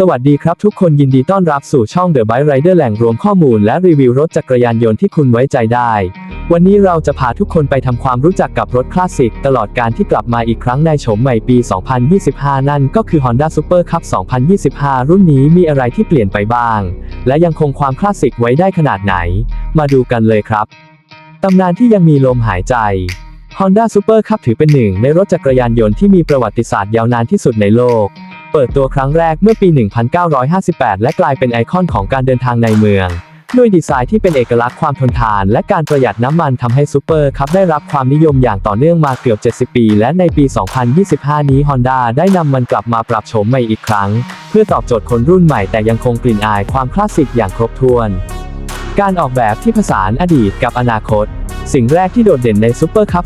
สวัสดีครับทุกคนยินดีต้อนรับสู่ช่อง The Bike Rider แหล่งรวมข้อมูลและรีวิวรถจักรยานยนต์ที่คุณไว้ใจได้ วันนี้เราจะพาทุกคนไปทำความรู้จักกับรถคลาสสิก ตลอดการที่กลับมาอีกครั้งในโฉมใหม่ปี 2025 นั่นก็คือ Honda Super Cup 2025 รุ่นนี้มีอะไรที่เปลี่ยนไปบ้าง และยังคงความคลาสสิกไว้ได้ขนาดไหน มาดูกันเลยครับตำนานที่ยังมีลมหายใจ Honda Super Cup ถือเป็นหนึ่งในรถจักรยานยนต์ที่มีประวัติศาสตร์ยาวนานที่สุดในโลก เปิดตัวครั้งแรกเมื่อปี 1958 และกลายเป็นไอคอนของการเดินทางในเมืองด้วยดีไซน์ที่เป็นเอกลักษณ์ความทนทาน และการประหยัดน้ำมันทำให้ซูเปอร์คัพได้รับความนิยมอย่างต่อเนื่องมาเกือบ 70 ปี และในปี 2025 นี้ Honda ได้นำมันกลับมาปรับโฉมใหม่อีกครั้ง เพื่อตอบโจทย์คนรุ่นใหม่แต่ยังคงกลิ่นอายความคลาสสิกอย่างครบถ้วน การออกแบบที่ผสานอดีตกับอนาคต สิ่งแรกที่โดดเด่นในซูเปอร์คัพ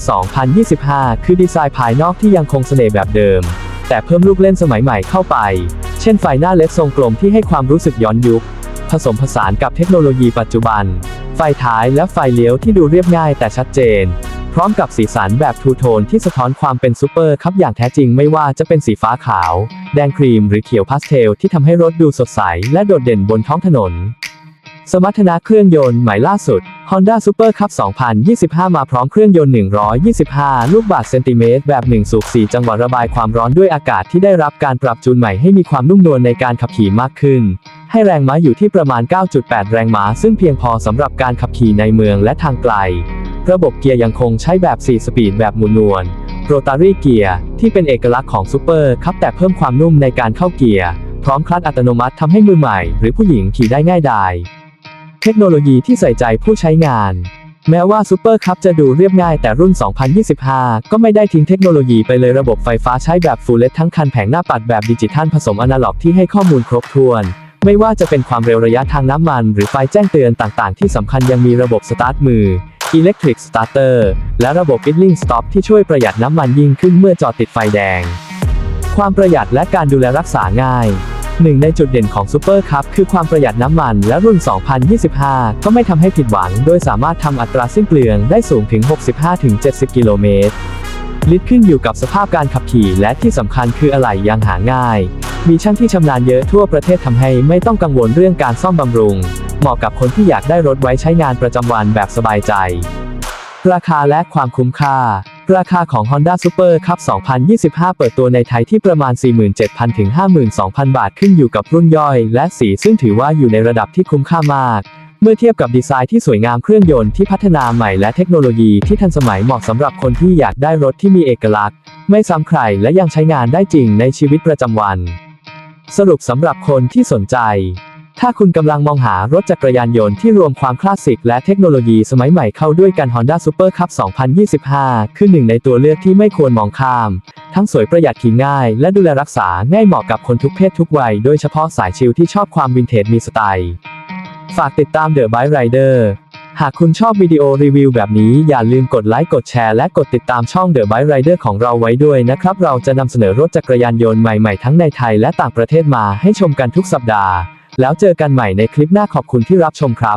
2025 คือดีไซน์ภายนอกที่ยังคงเสน่ห์แบบเดิม แต่เพิ่มลูกเล่นสมัยใหม่เข้าไป เช่นไฟหน้าเลดทรงกลมที่ให้ความรู้สึกย้อนยุค ผสมผสานกับเทคโนโลยีปัจจุบัน ไฟท้ายและไฟเลี้ยวที่ดูเรียบง่ายแต่ชัดเจน พร้อมกับสีสันแบบทูโทนที่สะท้อนความเป็นซูเปอร์คัพอย่างแท้จริงไม่ว่าจะเป็นสีฟ้าขาว แดงครีมหรือเขียวพาสเทลที่ทำให้รถดูสดใสและโดดเด่นบนท้องถนน สมรรถนะเครื่องยนต์ใหม่ล่าสุด Honda Super Cup 2025 มาพร้อมเครื่องยนต์ 125 ลูกบาศก์เซนติเมตร แบบ 1 สูบ 4 จังหวะระบายความร้อนด้วยอากาศที่ได้รับการปรับจูนใหม่ให้มีความนุ่มนวลในการขับขี่มากขึ้น ให้แรงม้าอยู่ที่ประมาณ 9.8 แรงม้า ซึ่งเพียงพอสำหรับการขับขี่ในเมืองและทางไกล ระบบเกียร์ยังคงใช้แบบ 4 สปีดแบบหมุนนวลโรตารี่เกียร์ที่เป็นเอกลักษณ์ของซูเปอร์คัพแต่เพิ่มความนุ่มในการเข้าเกียร์ พร้อมคลัตช์อัตโนมัติทำให้มือใหม่ หรือผู้หญิงขี่ได้ง่ายดาย เทคโนโลยีที่ใส่ใจผู้ใช้งาน แม้ว่าซูเปอร์คัพจะดูเรียบง่ายแต่รุ่น 2025 ก็ไม่ได้ทิ้งเทคโนโลยีไปเลยระบบไฟฟ้าใช้แบบฟูลเลตทั้งคันแผงหน้าปัดแบบดิจิทัลผสมอนาล็อกที่ให้ข้อมูลครบถ้วน ไม่ว่าจะเป็นความเร็วระยะทางน้ำมัน หรือไฟแจ้งเตือนต่างๆ ที่สำคัญยังมีระบบสตาร์ทมือ Electric Starter และระบบ Idling Stop ที่ช่วยประหยัดน้ำมันยิ่งขึ้นเมื่อจอดติดไฟแดง ความประหยัดและการดูแลรักษาง่าย หนึ่งในจุดเด่นของซูเปอร์คัพคือความประหยัดน้ำมันและรุ่น 2025 ก็ไม่ทำให้ผิดหวัง โดยสามารถทำอัตราสิ้นเปลืองได้สูงถึง 65-70 กิโลเมตร ลิตรขึ้นอยู่กับสภาพการขับขี่และที่สำคัญคืออะไหล่ยังหาง่าย มีช่างที่ชำนาญเยอะทั่วประเทศทำให้ไม่ต้องกังวลเรื่องการซ่อมบำรุง เหมาะกับคนที่อยากได้รถไว้ใช้งานประจำวันแบบสบายใจ ราคาและความคุ้มค่า ราคาของ Honda Super Cup 2025 เปิดตัวในไทยที่ประมาณ 47,000 ถึง 52,000 บาทขึ้นอยู่กับรุ่นย่อย และสีซึ่งถือว่าอยู่ในระดับที่คุ้มค่ามาก เมื่อเทียบกับดีไซน์ที่สวยงามเครื่องยนต์ที่พัฒนาใหม่และเทคโนโลยีที่ทันสมัยเหมาะสำหรับคนที่อยากได้รถที่มีเอกลักษณ์ ไม่ซ้ำใครและยังใช้งานได้จริงในชีวิตประจำวัน สรุปสำหรับคนที่สนใจ ถ้าคุณกำลังมองหารถจักรยานยนต์ที่รวมความคลาสสิกและเทคโนโลยีสมัยใหม่เข้าด้วยกัน Honda Super Cup 2025 คือหนึ่งในตัวเลือกที่ไม่ควรมองข้าม ทั้งสวยประหยัดขี่ง่าย และดูแลรักษาง่ายเหมาะกับคนทุกเพศทุกวัย โดยเฉพาะสายชิลที่ชอบความวินเทจมีสไตล์ ฝากติดตาม The Bike Rider หากคุณชอบวิดีโอรีวิวแบบนี้อย่าลืมกดไลค์กดแชร์และกดติดตามช่อง The Bike Rider ของเราไว้ด้วยนะครับ เราจะนำเสนอรถจักรยานยนต์ใหม่ๆ ทั้งในไทยและต่างประเทศมาให้ชมกันทุกสัปดาห์ แล้วเจอกันใหม่ในคลิปหน้าขอบคุณที่รับชมครับ